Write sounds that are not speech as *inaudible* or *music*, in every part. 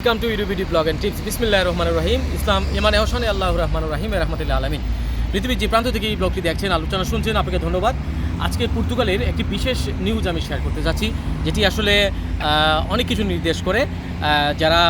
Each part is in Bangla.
Welcome to UBD blog and tips বিসমিল্লাহ রহমান রহিম ইসলাম ইমান এহসান আল্লাহ রহমান রহিম রহমতুল্লাহ আলমিন পৃথিবীর যে প্রান্ত থেকে এই ব্লগটি দেখছেন আলোচনা শুনছেন আপনাকে ধন্যবাদ আজকে পর্তুগালের একটি বিশেষ নিউজ আমি শেয়ার করতে যাচ্ছি যেটি আসলে অনেক কিছু নির্দেশ করে যারা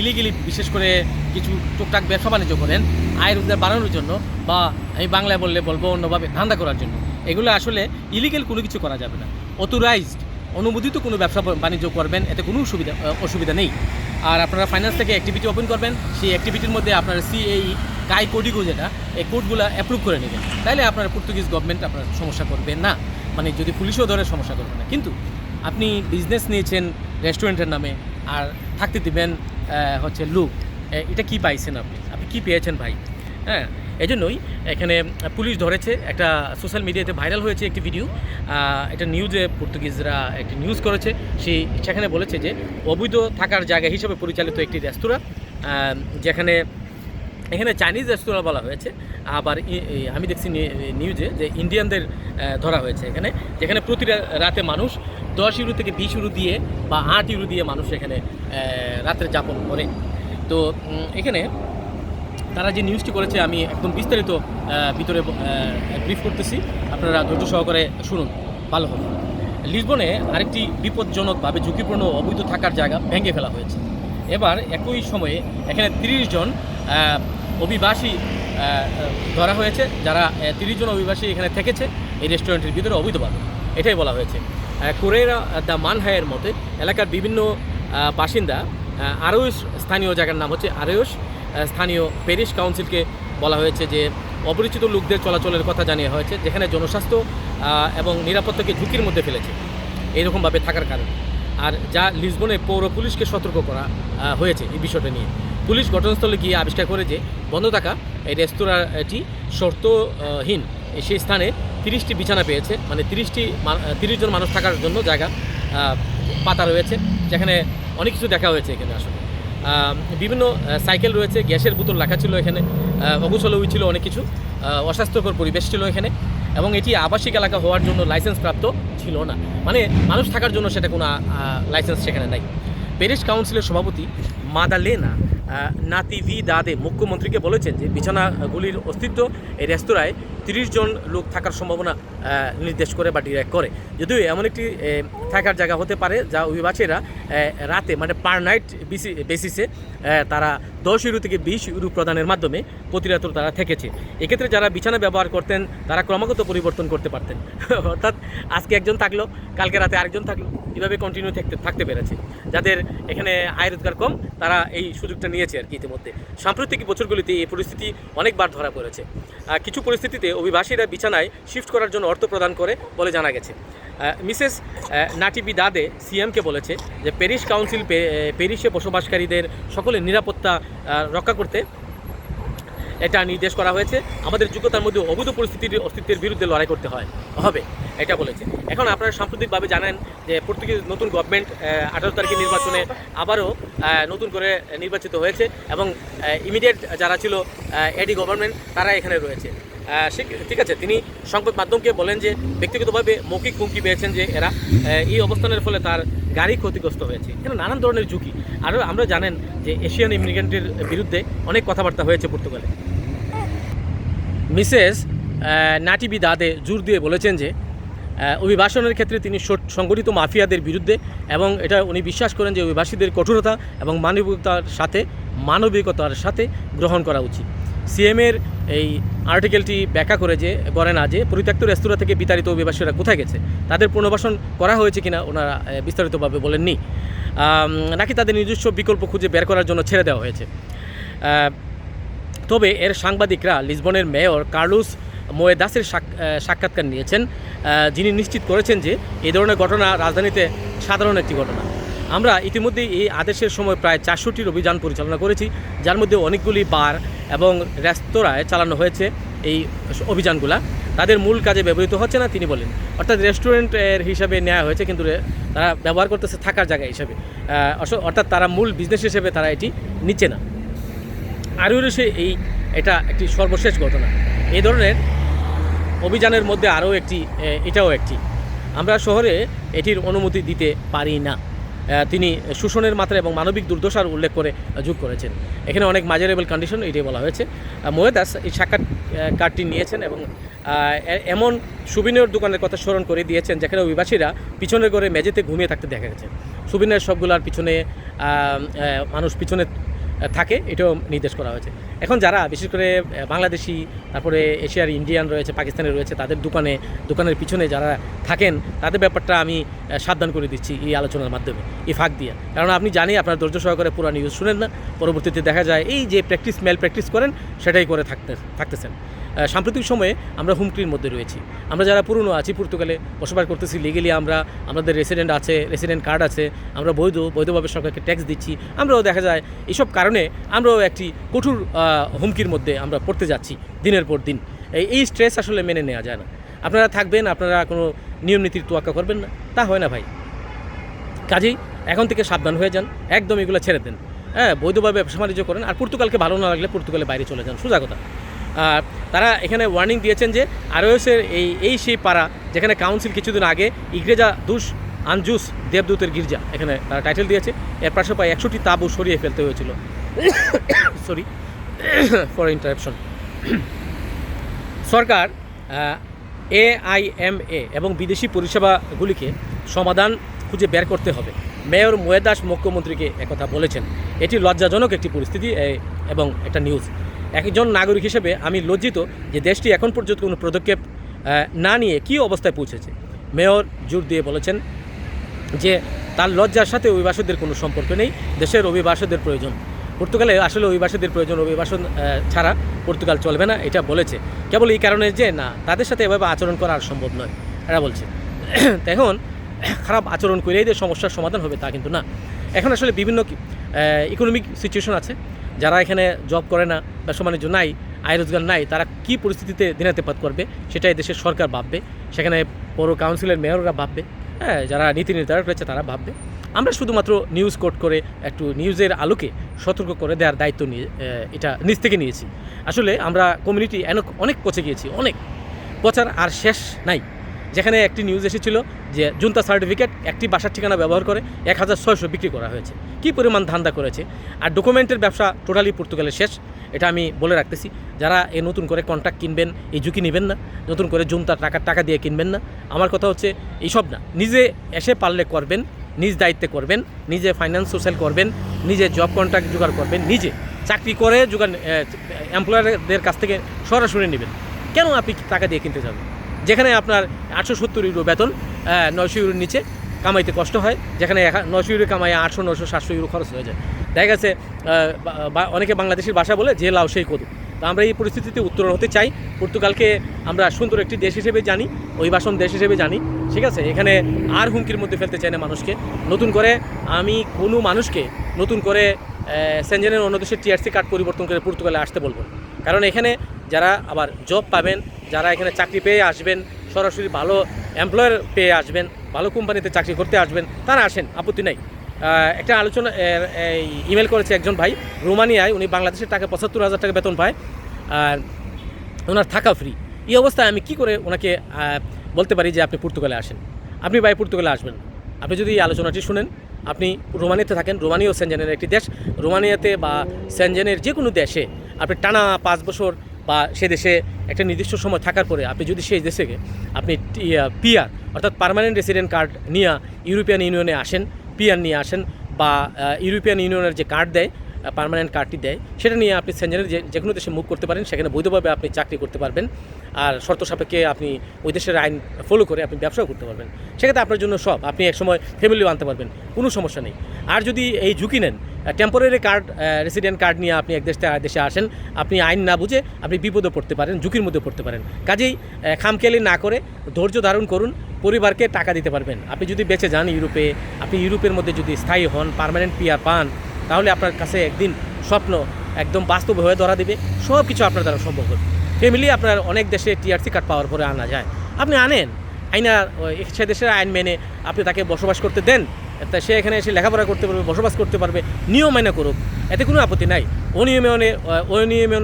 ইলিগেলি বিশেষ করে কিছু টুকটাক ব্যবসা বাণিজ্য করেন আয় রোজগার বাড়ানোর জন্য বা আমি বাংলায় বললে বলব অন্যভাবে ধান্দা করার জন্য এগুলো আসলে ইলিগেল কোনো কিছু করা যাবে না অথরাইজড অনুমোদিত কোনো ব্যবসা বাণিজ্য করবেন, এতে কোনো সুবিধা অসুবিধা নেই। আর আপনারা ফাইন্যান্স থেকে অ্যাক্টিভিটি ওপেন করবেন, সেই অ্যাক্টিভিটির মধ্যে আপনার সিএই কাই কোডিগো যেটা, এই কোডগুলো অ্যাপ্রুভ করে নেবেন। তাহলে আপনার পর্তুগিজ গভর্নমেন্ট আপনার সমস্যা করবে না। মানে যদি পুলিশও ধরে, সমস্যা করবে না। কিন্তু আপনি বিজনেস নিয়েছেন রেস্টুরেন্টের নামে, আর থাকতে দিবেন হচ্ছে লুক এটা কি পাইছেন আপনি? আপনি কি পেয়েছেন ভাই? হ্যাঁ? এই জন্যই এখানে পুলিশ ধরেছে, একটা সোশ্যাল মিডিয়াতে ভাইরাল হয়েছে একটি ভিডিও এটা নিউজে পর্তুগিজরা একটি নিউজ করেছে, সেই, সেখানে বলেছে যে অবৈধ থাকার জায়গা হিসেবে পরিচালিত একটি রেস্তোরাঁ যেখানে, এখানে চাইনিজ রেস্তোরাঁ বলা হয়েছে, আবার আমি দেখছি নিউজে যে ইন্ডিয়ানদের ধরা হয়েছে এখানে, যেখানে প্রতি রাতে মানুষ দশ ইউরো থেকে বিশ ইউরো দিয়ে বা আট ইউরো দিয়ে মানুষ এখানে রাত্রে যাপন করে। তো এখানে তারা যে নিউজটি করেছে, আমি একদম বিস্তারিত ভিতরে ব্রিফ করতেছি। আপনারা ধৈর্য সহকারে শুনুন। ভালো হবে। লিসবনে আরেকটি বিপজ্জনকভাবে ঝুঁকিপূর্ণ অবৈধ থাকার জায়গা ভেঙে ফেলা হয়েছে। এবার একই সময়ে এখানে তিরিশ জন অভিবাসী ধরা হয়েছে, যারা তিরিশ জন অভিবাসী এখানে থেকেছে এই রেস্টুরেন্টের ভিতরে অবৈধভাবে। এটাই বলা হয়েছে। কোরেরা দ্য মানহায়ের মতে, এলাকার বিভিন্ন বাসিন্দা আরোস স্থানীয় জায়গার নাম হচ্ছে আরোস স্থানীয় প্যারিস কাউন্সিলকে বলা হয়েছে যে অপরিচিত লোকদের চলাচলের কথা জানিয়ে হয়েছে, যেখানে জনস্বাস্থ্য এবং নিরাপত্তাকে ঝুঁকির মধ্যে ফেলেছে এইরকমভাবে থাকার কারণে। আর যা লিসবনে পৌর পুলিশকে সতর্ক করা হয়েছে এই বিষয়টা নিয়ে। পুলিশ ঘটনাস্থলে গিয়ে আবিষ্কার করে যে বন্ধ থাকা এই রেস্তোরাঁটি শর্তহীন। সেই স্থানে তিরিশটি বিছানা পেয়েছে মানে তিরিশটি তিরিশ জন মানুষ থাকার জন্য জায়গা পাতা রয়েছে, যেখানে অনেক কিছু দেখা হয়েছে এখানে আসলে। বিভিন্ন সাইকেল রয়েছে, গ্যাসের বোতল রাখা ছিল এখানে অগুছল ছিল অনেক কিছু অস্বাস্থ্যকর পরিবেশ ছিল এখানে, এবং এটি আবাসিক এলাকা হওয়ার জন্য লাইসেন্স প্রাপ্ত ছিল না। মানে মানুষ থাকার জন্য সেটা কোনো লাইসেন্স সেখানে নাই। প্যারিস কাউন্সিলের সভাপতি মাদালেনা নাতিভি দাদে মুখ্যমন্ত্রীকে বলেছেন যে বিছানাগুলির অস্তিত্ব এই রেস্তোরাঁয় তিরিশ জন লোক থাকার সম্ভাবনা নির্দেশ করে বা ডিরেক্ট করে। যদিও এমন একটি থাকার জায়গা হতে পারে যা অভিবাসীরা রাতে মানে পার নাইট বেসিসে তারা দশ ইউরো থেকে বিশ ইউরো প্রদানের মাধ্যমে প্রতি রাত্র তারা থেকেছে। এক্ষেত্রে যারা বিছানা ব্যবহার করতেন, তারা ক্রমাগত পরিবর্তন করতে পারতেন। *laughs* অর্থাৎ আজকে একজন থাকল, কালকে রাতে আরেকজন থাকল, এভাবে কন্টিনিউ থাকতে থাকতে পেরেছে। যাদের এখানে আয় রোজগার কম, তারা এই সুযোগটা নিয়েছে আর কি ইতিমধ্যে। সাম্প্রতিক বছরগুলিতে এই পরিস্থিতি অনেকবার ধরা পড়েছে। কিছু পরিস্থিতিতে অভিবাসীরা বিছানায় শিফট করার জন্য অর্থ প্রদান করে বলে জানা গেছে। মিসেস নাটিবি দাদে সিএমকে বলেছে যে প্যারিস কাউন্সিল প্যারিসে বসবাসকারীদের সকলের নিরাপত্তা রক্ষা করতে এটা নির্দেশ করা হয়েছে। আমাদের যোগ্যতার মধ্যে অবৈধ পরিস্থিতির অস্তিত্বের বিরুদ্ধে লড়াই করতে হয়। হবে, এটা বলেছে। এখন আপনারা সাম্প্রতিকভাবে জানেন যে পর্তুগিজ নতুন গভর্নমেন্ট আঠারো তারিখের নির্বাচনে আবারও নতুন করে নির্বাচিত হয়েছে এবং ইমিডিয়েট যারা ছিল এডি গভর্নমেন্ট তারা এখানে রয়েছে। ঠিক আছে, তিনি সংবাদ মাধ্যমকে বলেন যে ব্যক্তিগতভাবে মৌখিক হুমকি পেয়েছেন যে এরা এই অবস্থানের ফলে তার গাড়ি ক্ষতিগ্রস্ত হয়েছে। এখানে নানান ধরনের ঝুঁকি। আরও আমরা জানেন যে এশিয়ান ইমিগ্রেন্টের বিরুদ্ধে অনেক কথাবার্তা হয়েছে পর্তুগালে। মিসেস নাটিবি দাদে জোর দিয়ে বলেছেন যে অভিবাসনের ক্ষেত্রে তিনি সংগঠিত মাফিয়াদের বিরুদ্ধে এবং এটা উনি বিশ্বাস করেন যে অভিবাসীদের কঠোরতা এবং মানবিকতার সাথে মানবিকতার সাথে গ্রহণ করা উচিত। সিএমের এই আর্টিকেলটি ব্যাখ্যা করে যে করে না যে, পরিত্যক্ত রেস্তোরাঁ থেকে বিতাড়িত অভিবাসীরা কোথায় গেছে? তাদের পুনর্বাসন করা হয়েছে কিনা ওনারা বিস্তারিতভাবে বলেননি। নাকি তাদের নিজস্ব বিকল্প খুঁজে বের করার জন্য ছেড়ে দেওয়া হয়েছে? তবে এর সাংবাদিকরা লিসবনের মেয়র কার্লোস মোয়েদাসের সাক্ষাৎকার নিয়েছেন যিনি নিশ্চিত করেছেন যে এই ধরনের ঘটনা রাজধানীতে সাধারণ একটি ঘটনা। আমরা ইতিমধ্যেই এই আদেশের সময় প্রায় চারশোটির অভিযান পরিচালনা করেছি, যার মধ্যে অনেকগুলি বার এবং রেস্তোরাঁয় চালানো হয়েছে এই অভিযানগুলা। তাদের মূল কাজে ব্যবহৃত হচ্ছে না, তিনি বলেন। অর্থাৎ রেস্টুরেন্টের হিসাবে নেওয়া হয়েছে, কিন্তু তারা ব্যবহার করতেছে থাকার জায়গা হিসাবে। অর্থাৎ তারা মূল বিজনেস হিসেবে তারা এটি নিচ্ছে না। আরও রয়েছে এই, এটা একটি সর্বশেষ ঘটনা। এই ধরনের অভিযানের মধ্যে আরও একটি এটাও একটি। আমরা শহরে এটির অনুমতি দিতে পারি না। তিনি শোষণের মাত্রা এবং মানবিক দুর্দশার উল্লেখ করে যোগ করেছেন। এখানে অনেক মাজারেবল কন্ডিশন এটাই বলা হয়েছে। মোয়েদাস এই সাক্ষাৎ কার্ডটি নিয়েছেন এবং এমন সুবিনয়ের দোকানের কথা স্মরণ করে দিয়েছেন যেখানে অভিবাসীরা পিছনের ঘরে মেঝেতে ঘুমিয়ে থাকতে দেখা গেছে। সুবিনয়ের সবগুলার পিছনে মানুষ পিছনে থাকে, এটাও নির্দেশ করা হয়েছে। এখন যারা, বিশেষ করে বাংলাদেশি, তারপরে এশিয়ার ইন্ডিয়ান রয়েছে, পাকিস্তানের রয়েছে, তাদের দোকানে, দোকানের পিছনে যারা থাকেন, তাদের ব্যাপারটা আমি সাবধান করে দিচ্ছি এই আলোচনার মাধ্যমে, এই ফাঁক দিয়ে। কারণ আপনি জানি আপনার ধৈর্য সহকারে পুরো নিউজ শুনেন না, পরবর্তীতে দেখা যায়, এই যে প্র্যাকটিস মেল প্র্যাকটিস করেন, সেটাই করে থাকতে, থাকতেছেন। সাম্প্রতিক সময়ে আমরা হুমকির মধ্যে রয়েছি। আমরা যারা পুরনো আছি, পর্তুগালে বসবাস করতেছি লিগেলি আমরা, আমাদের রেসিডেন্ট আছে রেসিডেন্ট কার্ড আছে, আমরা বৈধ, বৈধভাবে সরকারকে ট্যাক্স দিচ্ছি, আমরাও দেখা যায় এইসব কারণে আমরাও একটি কঠোর হুমকির মধ্যে আমরা পড়তে যাচ্ছি দিনের পর দিন। এই স্ট্রেস আসলে মেনে নেওয়া যায় না। আপনারা থাকবেন, আপনারা কোনো নিয়ম নীতির তোয়াক্কা করবেন না। তা হয় না ভাই। কাজেই এখন থেকে সাবধান হয়ে যান, একদম এগুলো ছেড়ে দেন। হ্যাঁ বৈধভাবে ব্যবসা বাণিজ্য করেন, আর পর্তুগালকে ভালো না লাগলে পর্তুগালে বাইরে চলে যান। সোজা কথা। তারা এখানে ওয়ার্নিং দিয়েছেন যে আরওএসের এই এই সেই পাড়া, যেখানে কাউন্সিল কিছুদিন আগে ইংরেজা দুষ আনজুস দেবদূতের গির্জা, এখানে তারা টাইটেল দিয়েছে। এর পাশে প্রায় একশোটি তাবু সরিয়ে ফেলতে হয়েছিল। সরি ফর ইন্টারাপশন সরকার এআইএমএ এবং বিদেশি পরিষেবাগুলিকে সমাধান খুঁজে বের করতে হবে। মেয়র মোয়েদাস মুখ্যমন্ত্রীকে একথা বলেছেন। এটি লজ্জাজনক একটি পরিস্থিতি এবং একটা নিউজ একজন নাগরিক হিসেবে আমি লজ্জিত যে দেশটি এখন পর্যন্ত কোনো পদক্ষেপ না নিয়ে কী অবস্থায় পৌঁছেছে। মেয়র জোর দিয়ে বলেছেন যে তার লজ্জার সাথে অভিবাসীদের কোনো সম্পর্ক নেই, দেশের অভিবাসীদের প্রয়োজন। পর্তুগালে আসলে অভিবাসীদের প্রয়োজন অভিবাসন ছাড়া পর্তুগাল চলবে না, এটা বলেছে। কেবল এই কারণে যে না, তাদের সাথে এভাবে আচরণ করা আর সম্ভব নয়, এরা বলছে। *clears throat* এখন খারাপ আচরণ করেই যে সমস্যার সমাধান হবে তা কিন্তু না। এখন আসলে বিভিন্ন ইকোনমিক সিচুয়েশন আছে। যারা এখানে জব করে না, ব্যবসা বাণিজ্য নাই আয় রোজগার নাই, তারা কী পরিস্থিতিতে দিনাতিপাত করবে, সেটাই দেশের সরকার ভাববে। সেখানে পৌর কাউন্সিলের মেয়ররা ভাববে হ্যাঁ যারা নীতি নির্ধারক রয়েছে তারা ভাববে। আমরা শুধুমাত্র নিউজ কোট করে একটু নিউজের আলোকে সতর্ক করে দেওয়ার দায়িত্ব নিয়ে এটা নিজ থেকে নিয়েছি। আসলে আমরা কমিউনিটি অনেক পচে গিয়েছি, অনেক। পচার আর শেষ নাই। যেখানে একটি নিউজ এসেছিল যে জুনতা সার্টিফিকেট একটি বাসার ঠিকানা ব্যবহার করে এক হাজার ছয়শো বিক্রি করা হয়েছে। কী পরিমাণ ধান্দা করেছে? আর ডকুমেন্টের ব্যবসা টোটালি পর্তুগালে শেষ। এটা আমি বলে রাখতেছি, যারা এই নতুন করে কন্ট্রাক্ট কিনবেন, এই ঝুঁকি নেবেন না, নতুন করে জুনতার টাকা টাকা দিয়ে কিনবেন না। আমার কথা হচ্ছে এইসব না। নিজে এসে পারলে করবেন, নিজ দায়িত্বে করবেন, নিজে ফাইন্যান্স সোশ্যাল করবেন, নিজে জব কন্ট্রাক্ট জোগাড় করবেন, নিজে চাকরি করে জোগাড় এমপ্লয়ারদের কাছ থেকে সরাসরি নেবেন। কেন আপনি টাকা দিয়ে কিনতে যাবেন? যেখানে আপনার আটশো সত্তর ইউরো বেতন নয়শো ইউরোর নিচে কামাইতে কষ্ট হয়, যেখানে নয়শো ইউরো কামাই আটশো নশো সাতশো ইউরো খরচ হয়ে যায়। দেখা গেছে অনেকে বাংলাদেশের ভাষা বলে যে লাও সেই কদু। তো আমরা এই পরিস্থিতিতে উত্তরণ হতে চাই। পর্তুগালকে আমরা সুন্দর একটি দেশ হিসেবে জানি, অভিবাসন দেশ হিসেবে জানি, ঠিক আছে? এখানে আর হুমকির মধ্যে ফেলতে চাই না মানুষকে। নতুন করে আমি কোনো মানুষকে নতুন করে সেনজেনের অন্য দেশের টিআরসি কার্ড পরিবর্তন করে পর্তুগালে আসতে বলব কারণ এখানে যারা আবার জব পাবেন যারা এখানে চাকরি পেয়ে আসবেন, সরাসরি ভালো এমপ্লয়ার পেয়ে আসবেন, ভালো কোম্পানিতে চাকরি করতে আসবেন, তারা আসেন, আপত্তি নাই। একটা আলোচনা ইমেল করেছে একজন ভাই, রোমানিয়ায়, উনি বাংলাদেশের টাকা পঁচাত্তর হাজার টাকা বেতন পায়, আর ওনার থাকা ফ্রি এই অবস্থায় আমি কি করে ওনাকে বলতে পারি যে আপনি পর্তুগালে আসেন? আপনি ভাই পর্তুগালে আসবেন। আপনি যদি এই আলোচনাটি শুনেন, আপনি রোমানিয়াতে থাকেন, রোমানিয়া ও সেনজেনের একটি দেশ। রোমানিয়াতে বা সেনজেনের যে কোনো দেশে আপনি টানা পাঁচ বছর বা সে দেশে একটা নির্দিষ্ট সময় থাকার পরে আপনি যদি সেই দেশে আপনি পিয়ার অর্থাৎ পারমানেন্ট রেসিডেন্ট কার্ড নিয়ে ইউরোপিয়ান ইউনিয়নে আসেন পিয়ার নিয়ে আসেন বা ইউরোপিয়ান ইউনিয়নের যে কার্ড দেয় পার্মানেন্ট কার্ডটি দেয়। সেটা নিয়ে আপনি সেঞ্জেনের যে যে কোনো দেশে মুভ করতে পারেন, সেখানে বৈধভাবে আপনি চাকরি করতে পারবেন। আর শর্ত সাপেক্ষে আপনি ওই দেশের আইন ফলো করে আপনি ব্যবসাও করতে পারবেন। সেক্ষেত্রে আপনার জন্য সব, আপনি একসময় ফ্যামিলিও আনতে পারবেন, কোনো সমস্যা নেই। আর যদি এই ঝুঁকি নেন টেম্পোরারি কার্ড রেসিডেন্ট কার্ড নিয়ে আপনি এক দেশ থেকে দেশে আসেন, আপনি আইন না বুঝে আপনি বিপদে পড়তে পারেন, ঝুঁকির মধ্যে পড়তে পারেন। কাজেই খামখেয়ালি না করে ধৈর্য ধারণ করুন, পরিবারকে টাকা দিতে পারবেন। আপনি যদি বেঁচে যান ইউরোপে, আপনি ইউরোপের মধ্যে যদি স্থায়ী হন পারমানেন্ট পিয়ার পান তাহলে আপনার কাছে একদিন স্বপ্ন একদম বাস্তব হয়ে ধরা দিবে সব কিছু আপনার দ্বারা সম্ভব হবে। ফ্যামিলি আপনার অনেক দেশে টিআরসি কার্ড পাওয়ার পরে আনা যায়। আপনি আনেন, আইনা সে দেশের আইন মেনে আপনি তাকে বসবাস করতে দেন, তা সে এখানে এসে লেখাপড়া করতে পারবে, বসবাস করতে পারবে, নিয়ম মেনে করুক, এতে কোনো আপত্তি নাই। অনিয়মনে অনিয়মন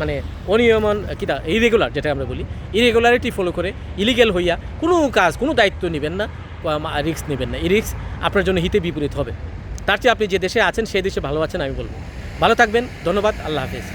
মানে অনিয়মন কিটা ইরেগুলার যেটা আমরা বলি ইরেগুলারিটি ফলো করে ইলিগেল হইয়া কোনো কাজ, কোনো দায়িত্ব নেবেন না রিক্স নেবেন না। এই রিক্স আপনার জন্য হিতে বিপরীত হবে। তার চেয়ে আপনি যে দেশে আছেন, সেই দেশে ভালো আছেন, আমি বলব। ভালো থাকবেন, ধন্যবাদ, আল্লাহ হাফিজ।